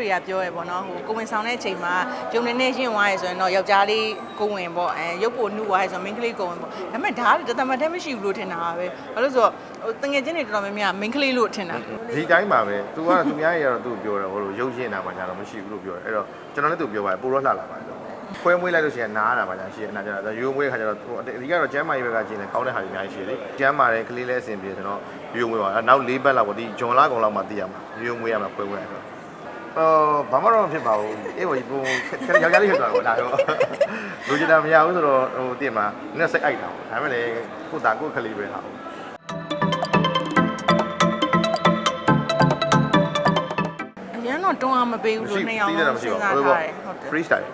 တွေကပြောရပေါ့နော်ဟိုကိုဝင်ဆောင်တဲ့အချိန်မှာဂျုံနေနေရှင်းသွားရဆိုရင်တော့ယောက်ျားလေးကိုဝင်ပေါ့အဲရုပ်ပိုနှုတ်သွားရဆိုမိန်းကလေးကိုဝင်ပေါ့ဒါပေမဲ့ဒါကတသမတ်တည်းမရှိဘူးလို့ထင်တာပါပဲဘာလို့ဆိုတော့ဟိုတငယ်ချင်းတွေတော်တော်များများမိန်းကလေးလို့ထင်တာဒီတိုင်းပါပဲသူကသူများရဲ့ကတော့သူ့ကိုပြောတယ်ဟိုလိုရုပ်ရှင်တာမှညာတော့မရှိဘူးလို့ပြောတယ်အဲ့တော့ကျွန်တော်လည်းသူပြောပါတယ်ပိုတော့လှလာပါတယ်ခွဲမွေးလိုက်လို့ရှိရင်နားတာပါညာရှိတယ်အနာကျတော့ရိုးမွေးခါကျတော့ဟိုအဓိကတော့ကျမ်းမာရေးဘက်ကကျင်းတယ်ကောင်းတဲ့ဟာတွေအများကြီးရှိတယ်လေကျမ်းမာတယ်ကလေးလည်းအဆင်ပြေဆိုတော့ရိုးမွေးပါနောက်၄ဘက်လောက်ပေါ့ဒီဂျွန်လာကောင်လောက်မှသိရမှာရိုးမွေးရမှာခွဲမွေးရဆို အော်ဘာမှတော့မဖြစ်ပါဘူးအေးဟိုပုံယောက်ျားလေးဖြစ်သွားတော့ဒါတော့လူကျင်တာမရဘူးဆိုတော့ဟိုတည်မှာနက်စိတ်အိုက်တာပေါ့ဒါပေမဲ့လေကိုတာကိုခလေးပဲဟာပေါ့အရင်တော့တွန်းအောင်မပေးဘူးလို့နှစ်ယောက်လုံးစဉ်းစားထားတယ်ဟုတ်တယ် free style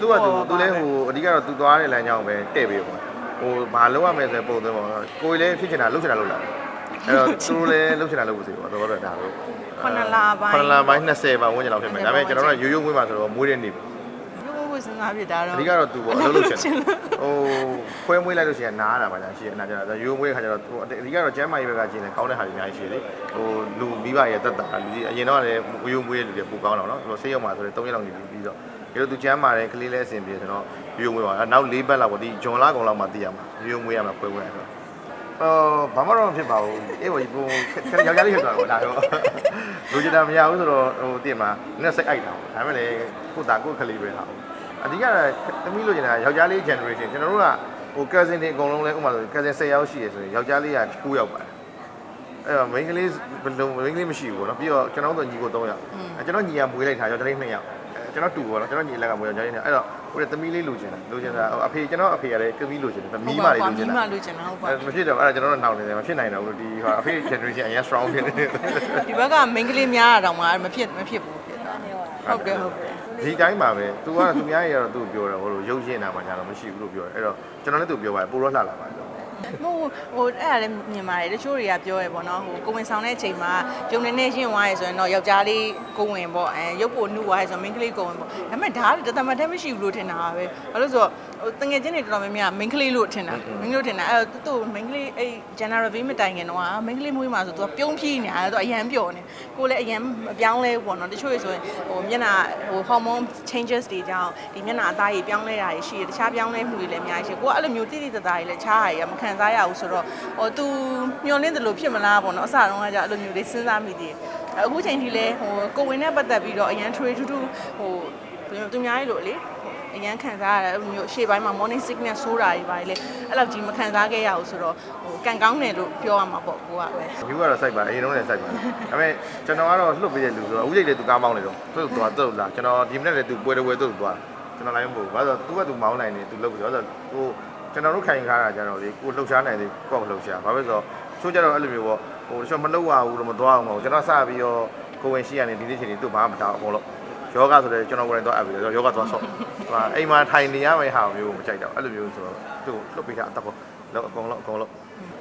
သူကသူသူလည်းဟိုအဓိကတော့သူသွားတဲ့လမ်းကြောင်းပဲတဲ့ပေးပေါ့ဟိုဘာလုပ်ရမလဲဆိုပုံသွင်းပေါ့ကိုယ်လည်းဖြစ်ချင်တာလုပ်ချင်တာလုပ်လာ အဲ့တော့သူတို့လည်းလုပ်ချင်တာလုပ်ဖို့စီပေါ့တော့တော့ဒါပဲခုနလပိုင်းခဏလာပိုင်း20ပါဝန်းကျင်လောက်ဖြစ်မယ်ဒါပေမဲ့ကျွန်တော်တို့ရိုးရိုးဝင်းပါဆိုတော့မွေးတဲ့နေပြီရိုးရိုးစဉ်းစားဖြစ်တာတော့အဓိကတော့သူပေါ့အလုပ်လုပ်ချင်တယ်ဟိုခွဲမွေးလိုက်လို့ရှိရင်နားတာပါညာရှိတယ်အနာကျတော့ရိုးမွေးခါကျတော့ဟိုအဓိကတော့ကျမ်းမာရေးဘက်ကကျင်းတယ်ကောင်းတဲ့ဟာတွေအများကြီးရှိတယ်လေဟိုလူမိဘရဲ့တက်တာလူကြီးအရင်တော့လည်းရိုးမွေးတဲ့လူတွေပိုကောင်းတော့နော်ဟိုဆေးရုံမှာဆိုရင်3ရက်လောက်နေပြီးတော့ဒီလိုသူကျမ်းမာတယ်ကလေးလည်းအဆင်ပြေဆိုတော့ရိုးမွေးပါနောက်၄ဘက်လောက်ပေါ့ဒီဂျွန်လာကောင်လောက်မှသိရမှာရိုးမွေးရမှာခွဲမွေးရဆို အော်ဘာမှတော့မဖြစ်ပါဘူးအေးဟိုပုံယောက်ျားလေးဖြစ်သွားတော့ဒါတော့လူကျင်တာမရဘူးဆိုတော့ဟိုတည်မှာနက်စိတ်အိုက်တာပေါ့ဒါပေမဲ့လေကိုတာကိုခလေးပဲဟာပေါ့အဓိကသမီးလို့ကျင်တာယောက်ျားလေး generation ကျွန်တော်တို့ကဟို cousin တွေအကုန်လုံးလဲဥပမာဆို cousin 10ယောက်ရှိရဆိုရင်ယောက်ျားလေးက9ယောက်ပါတယ်အဲ့တော့ main ကလေးဘယ်လို main ကလေးမရှိဘူးပေါ့နော်ပြီးတော့ကျွန်တော်တို့ညီကို3ယောက်အဲကျွန်တော်ညီကမွေးလိုက်တာယောက်ျားလေး2ယောက်အဲကျွန်တော်တူပေါ့နော်ကျွန်တော်ညီလက်ကမွေးယောက်ျားလေး2ယောက်အဲ့တော့ ဟိုတသမီးလေးလိုချင်တာလိုချင်တာအဖေကျွန်တော်အဖေကလည်းသမီးလိုချင်တယ်သမီးမလေးလိုချင်မီးမတာလို့ချင်တာဟုတ်ပါအဲမဖြစ်တော့အဲ့ဒါကျွန်တော်တို့နှောင်နေတယ်မဖြစ်နိုင်တော့ဘူးဒီဟာအဖေ generation အရင် strong ဖြစ်နေတယ်ဒီဘက်ကမိန်းကလေးများတာတောင်မှမဖြစ်မဖြစ်ဘူးဖြစ်တာဟုတ်တယ်ဟုတ်တယ်ဒီတိုင်းပါပဲသူကသူများရဲ့ကတော့သူ့ကိုပြောတယ်ဟိုလိုရုပ်ရှင်တာမှညာတော့မရှိဘူးလို့ပြောတယ်အဲ့တော့ကျွန်တော်လည်းသူပြောပါတယ်ပိုတော့လှလာပါတယ် ဟိုဟိုအဲ့ဒါလည်းမြင်ပါတယ်တချို့တွေကပြောရပေါ့နော်ဟိုကိုဝင်ဆောင်တဲ့အချိန်မှာဂျုံနေနေရှင်းသွားရဆိုရင်တော့ယောက်ျားလေးကိုဝင်ပေါ့အဲရုပ်ပိုနှုတ်သွားရဆိုမိန်းကလေးကိုဝင်ပေါ့ဒါပေမဲ့ဒါကတသမတ်တည်းမရှိဘူးလို့ထင်တာပါပဲဘာလို့ဆိုတော့ဟိုတငယ်ချင်းတွေတော်တော်များများမိန်းကလေးလို့ထင်တာမိန်းကလေးလို့ထင်တာအဲ့တော့သူ့မိန်းကလေးအဲ့ general V မတိုင်ခင်တော့မိန်းကလေးမွေးမှာဆိုသူကပြုံးဖြီးနေတာသူအရန်ပျော်နေကိုလည်းအရန်မပြောင်းလဲဘူးပေါ့နော်တချို့တွေဆိုရင်ဟိုမျက်နှာဟို hormone changes တွေကြောင့်ဒီမျက်နှာအသားကြီးပြောင်းလဲတာတွေရှိတယ်တခြားပြောင်းလဲမှုတွေလည်းအများကြီးရှိကိုကအဲ့လိုမျိုးတိတိတသားတွေလည်းခြားရရမခံစားရဘူးဆိုတော့ဟို तू မျောလင်းတယ်လို့ဖြစ်မလားပေါ့နော်အစတုန်းကကြာအဲ့လိုမျိုးလေးစဉ်းစားမိသေးတယ်အခုချိန်ထိလည်းဟိုကိုဝင်နဲ့ပတ်သက်ပြီးတော့အရန် trade to to ဟိုသူများကြီးလို့လေအရန်ခံစားရတယ်အဲ့လိုမျိုးရှေ့ပိုင်းမှာ morning sickness ဆိုးတာတွေပါတယ်လေအဲ့လောက်ကြီးမခံစားခဲ့ရဘူးဆိုတော့ဟိုကန်ကောင်းတယ်လို့ပြောရမှာပေါ့ကိုကပဲယူကတော့စိုက်ပါအရင်တော့လည်းစိုက်ပါဒါပေမဲ့ကျွန်တော်ကတော့လှုပ်ပေးတဲ့လူဆိုတော့ဦးလေးတွေသူကားမောင်းနေတော့သူ့သွားသူ့လာကျွန်တော်ဒီမနေ့လည်းသူပွဲတော်ပွဲသူ့သွားကျွန်တော်လည်းမဟုတ်ဘူးဘာလို့သူကသူမောင်းနိုင်နေသူလှုပ်ပြီးတော့ဟို ကျွန်တော်တို့ခိုင်ခါတာကျတော့လေကိုလှုပ်ရှားနိုင်တယ်ကိုကလှုပ်ရှားဘာဖြစ်လို့ဆိုတော့ချိုးကြတော့အဲ့လိုမျိုးပေါ့ဟိုတချို့မလှုပ်ရဘူးတော့မသွားအောင်မဟုတ်ကျွန်တော်စပြီးတော့ကိုဝင်ရှိရနေဒီနေ့ချိန်ဒီသူ့ဘာမှမတောက်အကုန်လုံးယောဂဆိုတဲ့ကျွန်တော်ကိုယ်တိုင်တော့အပ်ပြီးတော့ယောဂသွားဆော့ဟိုအိမ်မှာထိုင်နေရမယ့်ဟာမျိုးကိုမကြိုက်တော့အဲ့လိုမျိုးဆိုတော့သူ့လှုပ်ပေးတာအတက်ပေါ့လောက်အကုန်လုံးအကုန်လုံး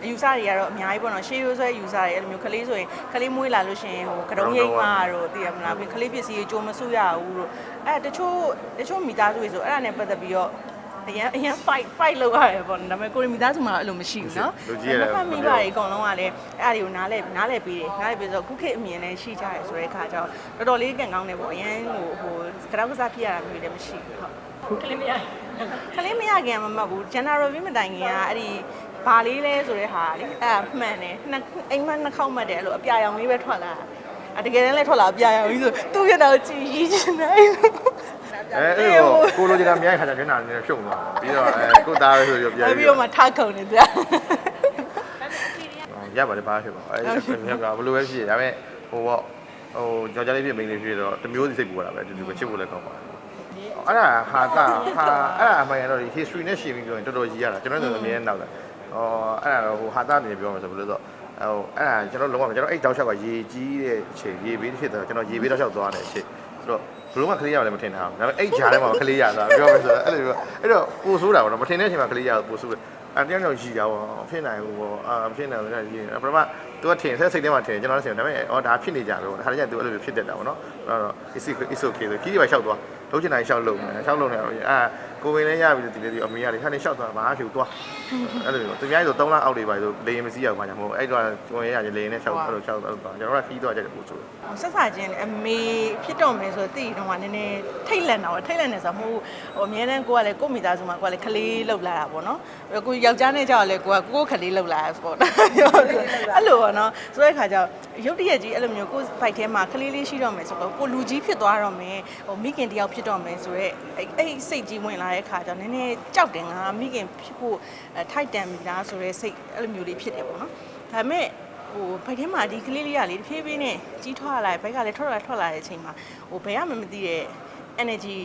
အယူဆတွေကတော့အများကြီးပေါ့နော်ရှေးရိုးဆွဲအယူဆတွေအဲ့လိုမျိုးကလေးဆိုရင်ကလေးမွေးလာလို့ရှိရင်ဟိုကတုံးရိပ်မာတို့သိရမလားပြီးကလေးပစ္စည်းတွေကြိုးမဆုရဘူးတို့အဲ့တချို့တချို့မိသားစုတွေဆိုအဲ့ဒါနဲ့ပတ်သက်ပြီးတော့ အရင်အရင် fight fight လုပ်ရတယ်ပေါ့နော်ဒါပေမဲ့ကိုရီမိသားစုမှာအဲ့လိုမရှိဘူးနော်လူကြီးရတယ် ဖတ်မိပါတယ်အကုန်လုံးကလည်းအဲ့အရာတွေကိုနားလဲနားလဲပေးတယ်နားလဲပေးဆိုတော့ခုခေတ်အမြင်နဲ့ရှိကြတယ်ဆိုတဲ့အခါကျတော့တော်တော်လေးကံကောင်းတယ်ပေါ့အရင်ဟိုဟိုကတော့ကစားဖြစ်ရတာမျိုးလည်းမရှိဘူးဟုတ် ကလေးမရခလေးမရခင်ကမမှတ်ဘူး general view မတိုင်ခင်ကအဲ့ဒီဘာလေးလဲဆိုတဲ့ဟာလေအဲ့ဒါမှန်တယ်နှစ်အိမ်မက်နှစ်ခေါက်မှတ်တယ်အဲ့လိုအပြာရောင်လေးပဲထွက်လာတာအတကယ်တမ်းလဲထွက်လာအပြာရောင်ကြီးဆိုသူ့ရတာကိုကြည်ရီးချင်တယ်အဲ့လို အဲအဲ့လို ကိုလိုချင်တာမြိုက်ခါကျမျက်နှာနဲ့ရှုံသွားပြီးတော့အဲကိုသားပဲဆိုပြီးပြန်အဲ့ပြီးပြီးတော့မှထားခုံနေတယ်ရပါတယ်ဘာဖြစ်ပါအဲမြက်ကဘယ်လိုပဲဖြစ်ရဒါပေမဲ့ဟိုပေါ့ဟိုကြောင်ကြလေးဖြစ်မိန်းလေးဖြစ်တော့တမျိုးစီစိတ်ပူတာပဲတူတူပဲချစ်ဖို့လည်းကောင်းပါတယ်အဲ့ဒါဟာတာဟာအဲ့ဒါအမှန်ရတော့ history နဲ့ရှင်းပြီးပြောရင်တော်တော်ကြီးရတာကျွန်တော်တို့အမြဲနောက်တာဟောအဲ့ဒါတော့ဟိုဟာတာနေပြောမှာဆိုဘယ်လိုဆိုဟိုအဲ့ဒါကျွန်တော်လုံးဝကျွန်တော်အဲ့တောက်လျှောက်ကရေကြီးတဲ့အချိန်ရေဘေးဖြစ်တော့ကျွန်တော်ရေဘေးတောက်လျှောက်သွားတဲ့အချိန် ဆိုတော့ဘလို့မှကလေးရတယ်မထင်တာဒါပေမဲ့အဲ့ဂျာထဲမှာကလေးရတာပြောမယ်ဆိုတော့အဲ့လိုအဲ့တော့ပိုဆိုးတာပေါ့နော်မထင်တဲ့အချိန်မှာကလေးရပိုဆိုးတယ်အဲ့တရားကြောင့်ရှိတာပေါ့ဖြစ်နိုင်ဘူးပေါ့အာဖြစ်နိုင်တယ်ကြီးပထမသူကထင်ဆက်စိတ်ထဲမှာထင်ကျွန်တော်လည်းထင်ဒါပေမဲ့အော်ဒါဖြစ်နေကြပဲပေါ့ဒါခါကျရင်သူအဲ့လိုဖြစ်တတ်တာပေါ့နော်အဲ့တော့ is is okay ဆိုကြီးတွေပဲလျှောက်သွားလုံးချင်တိုင်းရှောက်လုံးတယ်ရှောက်လုံးတယ်အာ ကိုဝင်လည်းရပြီဒီလေးဒီအမေကလေခါနေရှောက်သွားဘာမှဖြစ်သွားအဲ့လိုမျိုးသူများဆို3လအောက်တွေပါဆိုလေရင်မစီးရဘူးဘာကြောင့်မဟုတ်အဲ့တော့ကိုဝင်ရလေရင်နဲ့ရှောက်အဲ့လိုရှောက်တော့ကျွန်တော်ကခီးသွားကြတယ်ပို့ဆိုဆက်စားချင်းအမေဖြစ်တော့မယ်ဆိုတော့တိတော့ကနည်းနည်းထိတ်လန့်တော့ထိတ်လန့်နေဆိုတော့မဟုတ်ဟိုအများတန်းကိုကလည်းကိုမိသားစုမှာကိုကလည်းခလေးလောက်လာတာပေါ့နော်ကိုယောက်ျားနဲ့ကြောက်လည်းကိုကကိုခလေးလောက်လာတာပေါ့နော်အဲ့လိုပေါ့နော်ဆိုတဲ့ခါကျရုပ်တရက်ကြီးအဲ့လိုမျိုးကိုဖိုက်ထဲမှာခလေးလေးရှိတော့မယ်ဆိုတော့ကိုလူကြီးဖြစ်သွားတော့မယ်ဟိုမိခင်တယောက်ဖြစ်တော့မယ်ဆိုတော့အဲ့အဲ့စိတ်ကြီးဝင်လာတဲ့ခါကျနည်းနည်းကြောက်တယ်ငါမိခင်ဖြစ်ဖို့ထိုက်တန်ပြီလားဆိုတဲ့စိတ်အဲ့လိုမျိုးလေးဖြစ်တယ်ပေါ့နော်ဒါပေမဲ့ဟိုဘိုက်ထဲမှာဒီကလေးလေးကလေတဖြည်းဖြည်းနဲ့ကြီးထွားလာဘိုက်ကလည်းထွက်လာထွက်လာတဲ့အချိန်မှာဟိုဘယ်ရမှမသိတဲ့ energy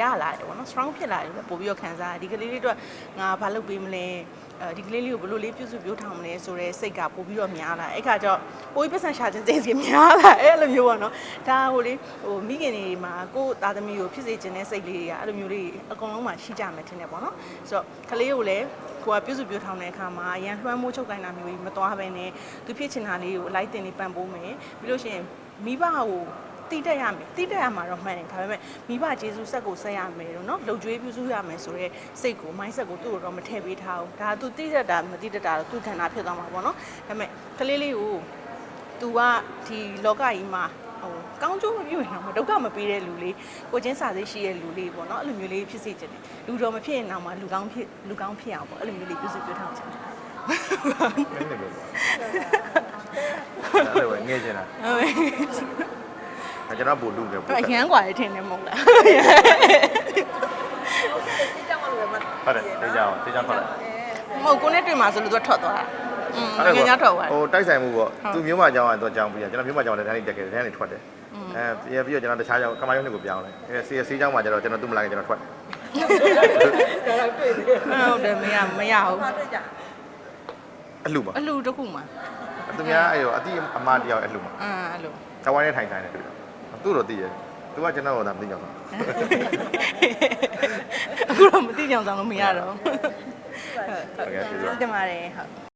ရလာတယ်ပေါ့နော် strong ဖြစ်လာတယ်ပို့ပြီးတော့ခံစားဒီကလေးလေးတော့ငါဘာလုပ်ပေးမလဲအဲ ဒီကလေးလေးကိုဘယ်လိုလေးပြုစုပြောထောင်မလဲဆိုတော့စိတ်ကပို့ပြီးတော့များလာအဲ့ခါကျတော့ပို့ပြီးပတ်စံရှာခြင်းစိတ်စီများလာအဲ့လိုမျိုးပေါ့နော်ဒါဟိုလေဟိုမိခင်တွေမှာကိုယ့်သားသမီးကိုဖြစ်စေခြင်းတဲ့စိတ်လေးတွေကအဲ့လိုမျိုးလေးအကုန်လုံးမှာရှိကြမယ်ထင်တယ်ပေါ့နော်ဆိုတော့ကလေးကိုလည်းကိုကပြုစုပြောထောင်တဲ့အခါမှာအရန်လွှမ်းမိုးချုပ်ကိုင်းတာမျိုးကြီးမသွားဘဲနဲ့သူဖြစ်ချင်တာလေးကိုအလိုက်တင်လေးပံ့ပိုးမယ်ပြီးလို့ရှိရင်မိဘကို တိတက်ရမယ်တိတက်ရမှာတော့မှန်တယ်ဒါပေမဲ့မိဘကျေးဇူးဆက်ကိုဆက်ရမယ်လို့နော်လှုပ်ကြွေးပြုစုရမယ်ဆိုတော့စိတ်ကို mindset ကိုသူ့ကိုတော့မထည့်ပေးထားဘူးဒါကသူတိတက်တာမတိတက်တာတော့သူ့ခန္ဓာဖြစ်သွားမှာပေါ့နော်ဒါပေမဲ့ကလေးလေးကိုသူကဒီလောကကြီးမှာဟိုကောင်းကျိုးမပြုရင်တော့မဒုက္ခမပေးတဲ့လူလေးကိုချင်းစာစိတ်ရှိတဲ့လူလေးပေါ့နော်အဲ့လိုမျိုးလေးဖြစ်စေချင်တယ်လူတော်မဖြစ်ရင်တော့မှလူကောင်းဖြစ်လူကောင်းဖြစ်အောင်ပေါ့အဲ့လိုမျိုးလေးပြုစုပြောထားချင်တယ်နည်းနည်းပဲအဲ့လိုငေးချင်တာဟုတ် ကျွန်တော်ပို့လူတယ်ပို့ အရန်กว่าရထင်တယ်မဟုတ်လား ဟုတ်တယ်တေးကြအောင်တေးကြခေါ်လိုက် မဟုတ်ကိုနဲ့တွေ့မှာဆိုလို့သူကထွက်သွားတာอืมငင်းညထွက်သွားတယ် ဟိုတိုက်ဆိုင်မှုပေါ့သူမျိုးမအကြောင်းကတော့ကြောင်းပြီးကျွန်တော်မျိုးမအကြောင်းလည်းတန်းနေတက်ခဲ့တယ်တန်းနေထွက်တယ်အဲပြီးတော့ကျွန်တော်တခြားကြောင်းကမာယုံတွေကိုပြောင်းတယ်အဲစီစီကြောင်းမှာကျတော့ကျွန်တော်သူ့မလာခင်ကျွန်တော်ထွက် ဟုတ်တယ်မရမရဘူး အလှပါ အလူတစ်ခုမှ သူများအဲ့ရောအတိအမတယောက်အလှပါ အင်းအဲ့လို ဇဝိုင်းနဲ့ထိုင်ထိုင်နေတွေ့တယ် သူ့တော့သိတယ်သူကကျွန်တော်တော့မသိကြဘူးအခုတော့မသိကြအောင်ဆောင်လို့မရတော့ဟုတ်ကဲ့ကျေးဇူးပါတင်ပါတယ်ဟုတ်